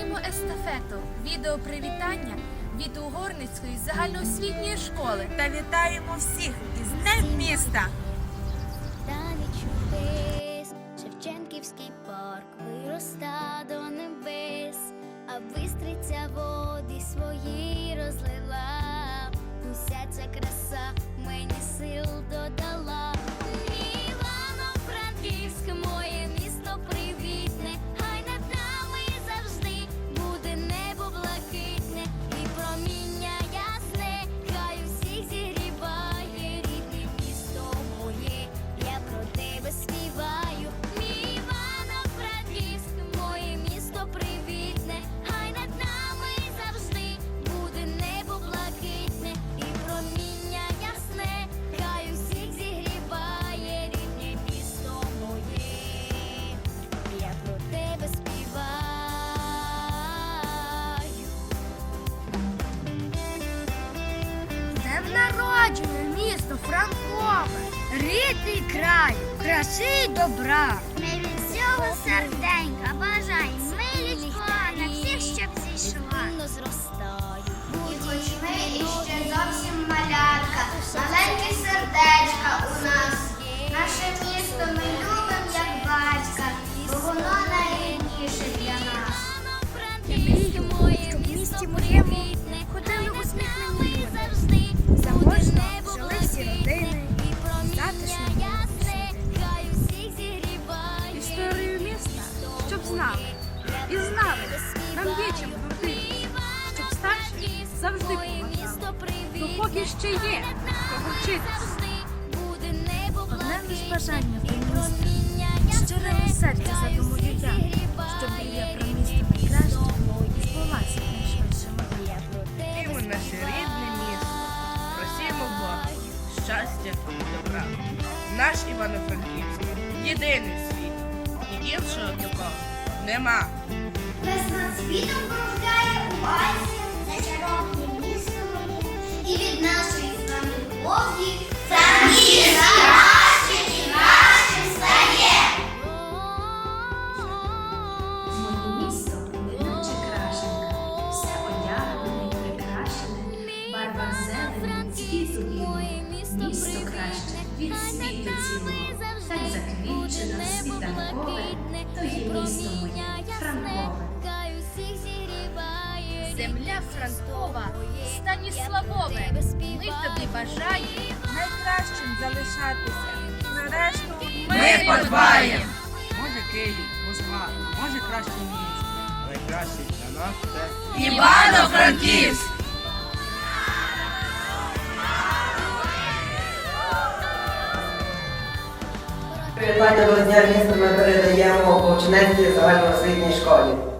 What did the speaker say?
Починаємо естафету. Відео привітання від Угорницької загальноосвітньої школи. та вітаємо всіх із Днем міста! Шевченківський парк вироста до небес, а бистриця води свої розлила. Днем народження, місто Франкове, рідний край, краси й добра. Ми від всього серденька бажаємо милі на всіх, щоб зійшла. Родини, затишно. Історію міста, щоб знали і знали, нам є чим гордитися, щоб старші завжди поважали. Ну поки ще є, кого вчитися. Одне лише бажання до місті, Наш Івано-Франківський єдиний світ. І іншого такого нема. Весна світом кружляє у вальсі, зачаровує місто. І від нашої з вами любові Франківськ краще і краще стає. Моє місто неначе крашенка, все одягнене й прикрашене, барва зелені, цвіту білого, місто краще. Від світу цілого, так заквітчено, світанкове, то є місто моє, Франкове. Земля Франкова, Станіславове. Ми тобі бажаємо Найкращим залишатися. На решту Ми подбаємо. Може Київ, Москва, може краще місто. Найкраще для нас це Івано-Франківськ! Привітання до Дня міста ми передаємо Вовчинецькій загальноосвітній школі.